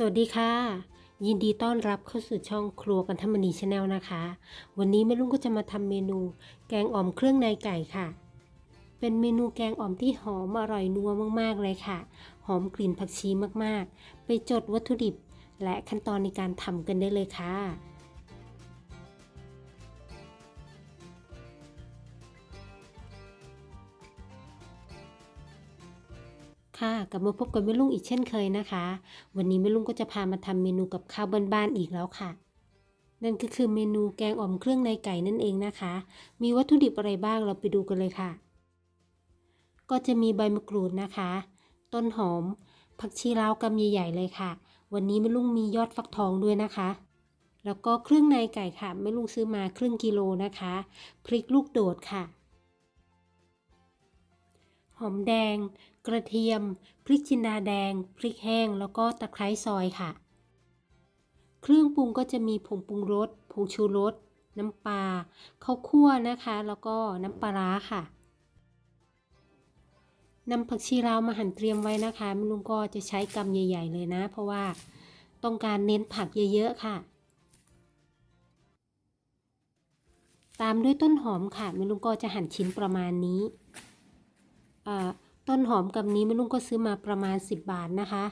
สวัสดีค่ะ ยินดีต้อนรับเข้าสู่ช่องครัวกันธรรมนีชาแนลนะคะ วันนี้แม่ลุงก็จะมาทำเมนูแกงอ่อมเครื่องในไก่ค่ะ เป็นเมนูแกงอ่อมที่หอมอร่อยนัวมากๆเลยค่ะ หอมกลิ่นผักชีมากๆ ไปจดวัตถุดิบ และขั้นตอนในการทำกันได้เลยค่ะ ค่ะกลับมาพบกับแม่ลุงอีกเช่นเคยนะคะ วันนี้แม่ลุงก็จะพามาทำเมนูกับข้าวบ้านๆอีกแล้วค่ะ นั่นก็คือเมนูแกงอ่อมเครื่องในไก่นั่นเองนะคะ มีวัตถุดิบอะไรบ้างเราไปดูกันเลยค่ะ ก็จะมีใบมะกรูดนะคะ ต้นหอม ผักชีลาวกำใหญ่ๆเลยค่ะ วันนี้แม่ลุงมียอดฟักทองด้วยนะคะ แล้วก็เครื่องในไก่ค่ะแม่ลุงซื้อมาครึ่งกิโลนะคะ พริกลูกโดดค่ะ หอมแดง กระเทียม พริกจินดาแดง พริกแห้ง แล้วก็ตะไคร้ซอยค่ะ เครื่องปรุงก็จะมีผงปรุงรส ผงชูรส น้ำปลา ข้าวคั่วนะคะ แล้วก็น้ำปลาร้าค่ะนำผักชีลาวมาหั่นเตรียมไว้นะคะมลุงก็จะใช้กำใหญ่ ๆ เลยนะ เพราะว่าต้องการเน้นผักเยอะๆค่ะ ตามด้วยต้นหอมค่ะแม่ลุงก็จะหั่นชิ้นประมาณนี้อ่า ต้นหอมกับนี้แม่ลุงก็ซื้อมาประมาณ 10 บาทนะคะ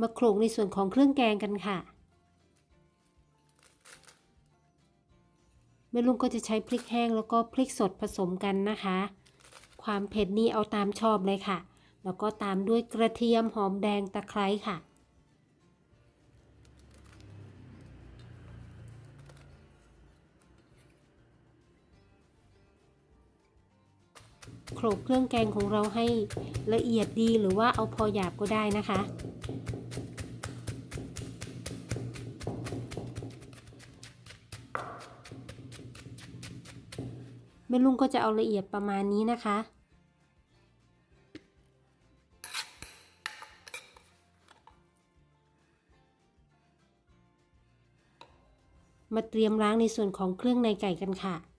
มาโขลกในส่วนของเครื่องแกงกันค่ะแม่ลุงก็จะใช้พริกแห้งแล้วก็พริกสดผสมกันนะคะ ความเผ็ดนี่เอาตามชอบเลยค่ะ แล้วก็ตามด้วยกระเทียมหอมแดงตะไคร้ค่ะ โขลกเครื่องแกงของเราให้ละเอียดดีหรือว่าเอาพอหยาบก็ได้นะคะ แม่ลุงก็จะเอาละเอียดประมาณนี้นะคะมาเตรียมล้างในส่วนของเครื่องในไก่กันค่ะ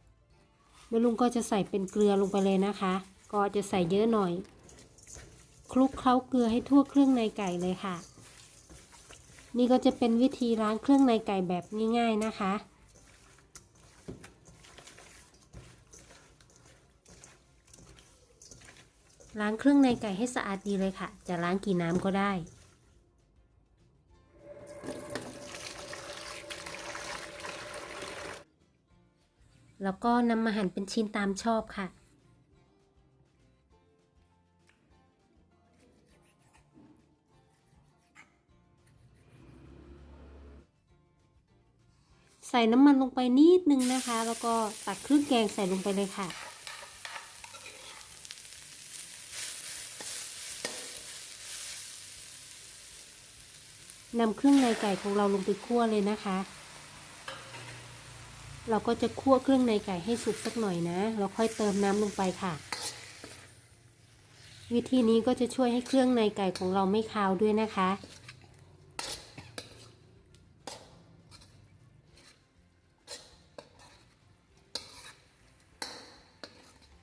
แม่ลุงก็จะใส่เป็นเกลือลงไปเลยนะคะ ก็จะใส่เยอะหน่อย คลุกเคล้าเกลือให้ทั่วเครื่องในไก่เลยค่ะ นี่ก็จะเป็นวิธีล้างเครื่องในไก่แบบง่าย ๆนะคะ ล้างเครื่องในไก่ให้สะอาดดีเลยค่ะ จะล้างกี่น้ำก็ได้ แล้วก็นำมาหั่นเป็นชิ้นตามชอบค่ะ ใส่น้ำมันลงไปนิดนึงนะคะ แล้วก็ตักเครื่องแกงใส่ลงไปเลยค่ะนำเครื่องในไก่ของเราลงไปคั่วเลยนะคะ เราก็จะคั่วเครื่องในไก่ให้สุกสักหน่อยนะแล้วค่อยเติมน้ำลงไปค่ะ วิธีนี้ก็จะช่วยให้เครื่องในไก่ของเราไม่คาวด้วยนะคะ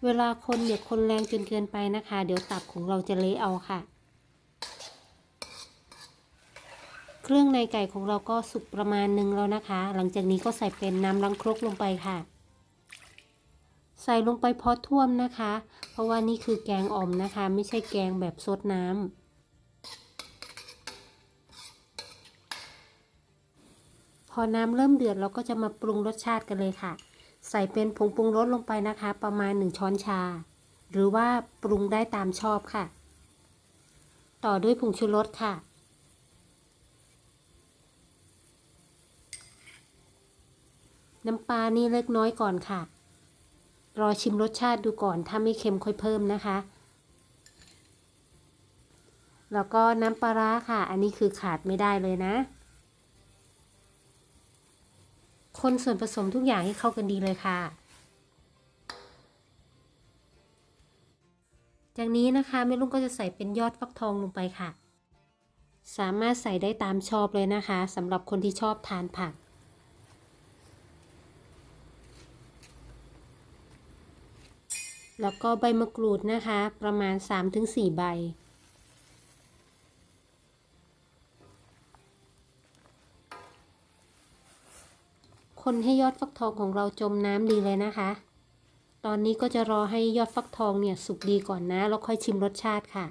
เวลาคนอย่าคนแรงจนเกินไปนะคะ เดี๋ยวตับของเราจะเละเอาค่ะ เครื่องในไก่ของเราก็สุกประมาณหนึ่งแล้วนะคะ หลังจากนี้ก็ใส่เป็นน้ำล้างครกลงไปค่ะ ใส่ลงไปพอท่วมนะคะ เพราะว่านี่คือแกงอ่อมนะคะ ไม่ใช่แกงแบบซดน้ำพอน้ำเริ่มเดือดเราก็จะมาปรุงรสชาติกันเลยค่ะ ใส่เป็นผงปรุงรสลงไปนะคะ ประมาณ 1 ช้อนชา หรือว่าปรุงได้ตามชอบค่ะ ต่อด้วยผงชูรสค่ะ น้ำปลานี่เล็กน้อยก่อนค่ะ รอชิมรสชาติดูก่อน ถ้าไม่เค็มค่อยเพิ่มนะคะ แล้วก็น้ำปลาร้าค่ะ อันนี้คือขาดไม่ได้เลยนะ คนส่วนผสมทุกอย่างให้เข้ากันดีเลยค่ะ จากนี้นะคะแม่ลุงก็จะใส่เป็นยอดฟักทองลงไปค่ะ สามารถใส่ได้ตามชอบเลยนะคะสำหรับคนที่ชอบทานผัก แล้วก็ใบมะกรูดนะคะ ประมาณ 3-4 ใบ คนให้ยอดฟักทองของเราจมน้ำดีเลยนะคะ ตอนนี้ก็จะรอให้ยอดฟักทองเนี่ยสุกดีก่อนนะ แล้วค่อยชิมรสชาติค่ะ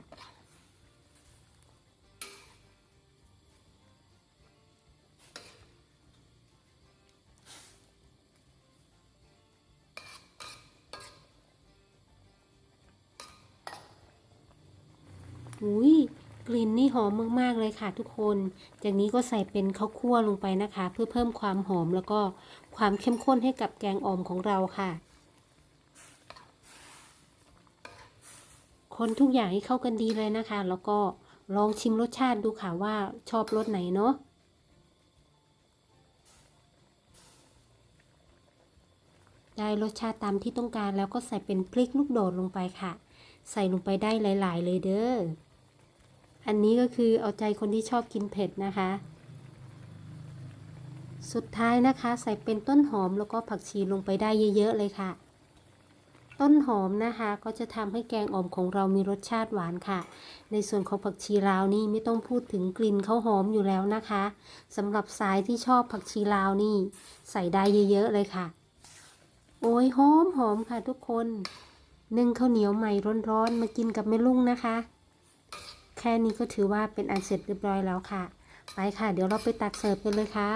อุ้ยกลิ่นนี่หอมมากๆเลยค่ะทุกคน จากนี้ก็ใส่เป็นข้าวคั่วลงไปนะคะ เพื่อเพิ่มความหอมแล้วก็ความเข้มข้นให้กับแกงอ่อมของเราค่ะ คนทุกอย่างให้เข้ากันดีเลยนะคะ แล้วก็ลองชิมรสชาติดูค่ะว่าชอบรสไหนเนาะได้รสชาติตามที่ต้องการแล้วก็ใส่เป็นพริกลูกโดดลงไปค่ะ ใส่ลงไปได้หลาย ๆ เลยเด้อ อันนี้ก็คือเอาใจคนที่ชอบกินเผ็ดนะคะ สุดท้ายนะคะใส่เป็นต้นหอมแล้วก็ผักชีลงไปได้เยอะๆเลยค่ะ ต้นหอมนะคะก็จะทำให้แกงอ่อมของเรามีรสชาติหวานค่ะ ในส่วนของผักชีลาวนี่ไม่ต้องพูดถึงกลิ่นเขาหอมอยู่แล้วนะคะสำหรับสายที่ชอบผักชีลาวนี่ ใส่ได้เยอะๆเลยค่ะ โอ้ยหอมหอมค่ะทุกคนนึ่งข้าวเหนียวใหม่ร้อนๆมากินกับแม่ลุงนะคะ แค่นี้ก็ถือว่าเป็นอันเสร็จเรียบร้อยแล้วค่ะ ไปค่ะ เดี๋ยวเราไปตักเสิร์ฟกันเลยค่ะ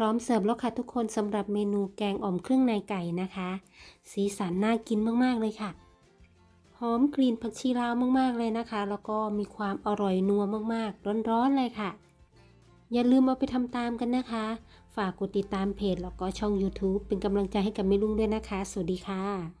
ร้อมเสิร์ฟแล้วค่ะทุกคนสำหรับเมนูแกงอ่อมเครื่องในไก่นะคะ สีสันน่ากินมากๆเลยค่ะหอมกลิ่นผักชีลาวมากๆเลยนะคะ แล้วก็มีความอร่อยนัวมากๆ ร้อนๆเลยค่ะ อย่าลืมเอาไปทำตามกันนะคะ ฝากกดติดตามเพจแล้วก็ช่อง YouTube เป็นกำลังใจให้กับแม่ลุงด้วยนะคะ สวัสดีค่ะ